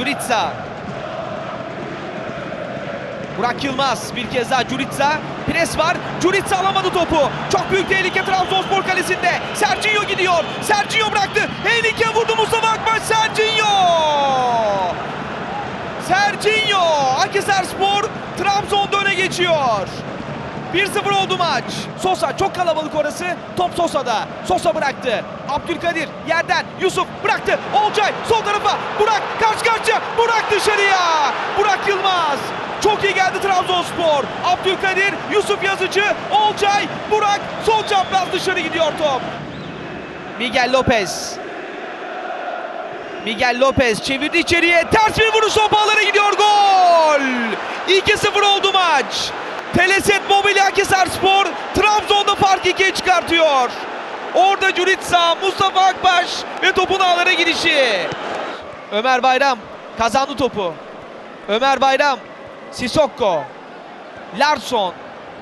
Curitsa. Burak Yılmaz bir kez daha Curitsa. Pres var. Curitsa alamadı topu. Çok büyük tehlike Trabzonspor kalesinde. Sergio gidiyor. Sergio bıraktı. Henrique vurdu Mustafa Akbaş. Sergio. Sergio. Akhisarspor Trabzon'da öne geçiyor. 1-0 oldu maç. Sosa çok kalabalık orası. Top Sosa'da. Sosa bıraktı. Abdülkadir yerden Yusuf bıraktı. Olcay sol tarafa. Burak karşı karşıya. Burak dışarıya. Burak Yılmaz. Çok iyi geldi Trabzonspor. Abdülkadir, Yusuf Yazıcı, Olcay, Burak sol çapraz dışarı gidiyor top. Miguel Lopez. Miguel Lopez çevirdi içeriye. Ters bir vuruş top ağlara gidiyor. Gol! 2-0 oldu maç. Teleset Mobilya Akhisarspor Trabzon'da fark ikiye çıkartıyor. Orada Curitsa, Mustafa Akbaş ve topun ağlara gidişi. Ömer Bayram kazandı topu. Ömer Bayram, Sissoko, Larsson,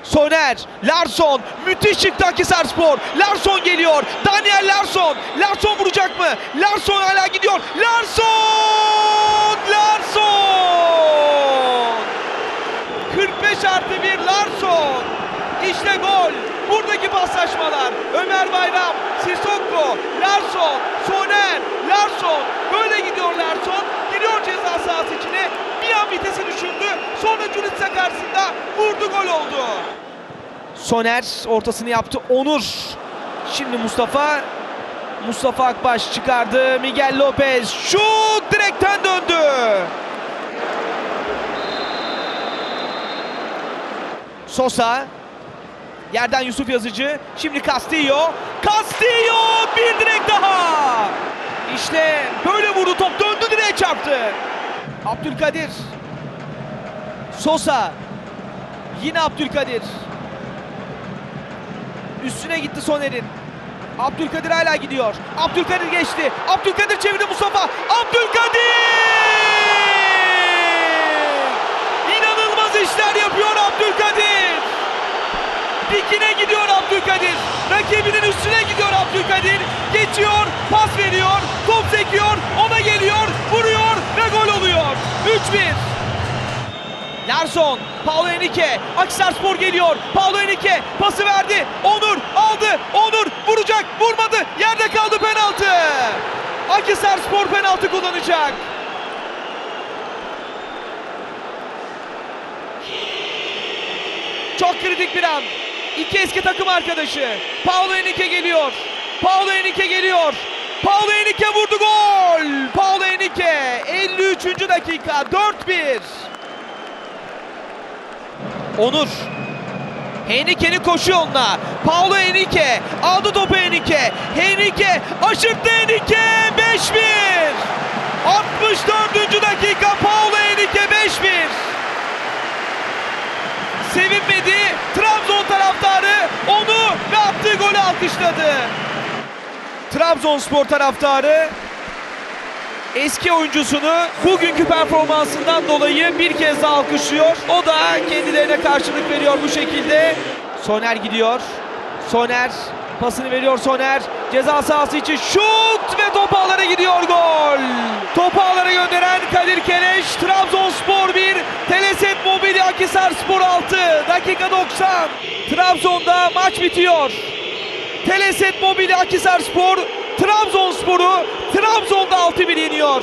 Soner, Larsson, müthiş çıktı Akhisarspor. Larsson geliyor, Daniel Larsson, Larsson vuracak mı? Larsson hala gidiyor, Larsson, Larsson! 45 artı 1 Larsson. İşte gol. Buradaki paslaşmalar. Ömer Bayram, Sissoko, Larsson, Soner, Larsson. Böyle gidiyor Larsson. Giriyor ceza sahası içine. Bir an vitesi düşürdü. Sonra Curitsa karşısında vurdu gol oldu. Soner ortasını yaptı. Onur. Şimdi Mustafa. Mustafa Akbaş çıkardı. Miguel Lopez. Şut direkten döndü. Sosa. Yerden Yusuf Yazıcı. Şimdi Castillo. Castillo bir direk daha. İşte böyle vurdu top döndü direğe çarptı. Abdülkadir. Sosa. Yine Abdülkadir. Üstüne gitti Soner'in. Abdülkadir hala gidiyor. Abdülkadir geçti. Abdülkadir çevirdi Mustafa. Abdülkadir! Dikine gidiyor Abdülkadir. Rakibinin üstüne gidiyor Abdülkadir. Geçiyor, pas veriyor, top sekiyor, ona geliyor, vuruyor ve gol oluyor. 3-1. Larsson, Paulo Henrique, Akhisarspor geliyor. Paulo Henrique pası verdi. Onur aldı. Onur vuracak. Vurmadı. Yerde kaldı penaltı. Akhisarspor penaltı kullanacak. Çok kritik bir an. İki eski takım arkadaşı. Paulo Henrique geliyor. Paulo Henrique geliyor. Paulo Henrique vurdu gol. Paulo Henrique 53. dakika 4-1. Onur. Henrique'nin koşu yoluna. Paulo Henrique aldı topu Henrique. Henrique aşırttı Henrique 5-1. 64. dakika Paulo Henrique 5-1. Sevinmedi. Trabzon taraftarı onu ve attığı alkışladı. Trabzonspor taraftarı eski oyuncusunu bugünkü performansından dolayı bir kez daha alkışlıyor. O da kendilerine karşılık veriyor bu şekilde. Soner gidiyor. Soner pasını veriyor Soner. Ceza sahası için şut ve top ağlara gidiyor gol. Topu ağlara gönderen Kadir Keleş. Trabzonspor 1, Teleset Mobilya Akhisarspor 6. Dakika 90. Trabzon'da maç bitiyor. Teleset Mobilya Akhisarspor Trabzonspor'u Trabzon'da 6-1 yeniyor.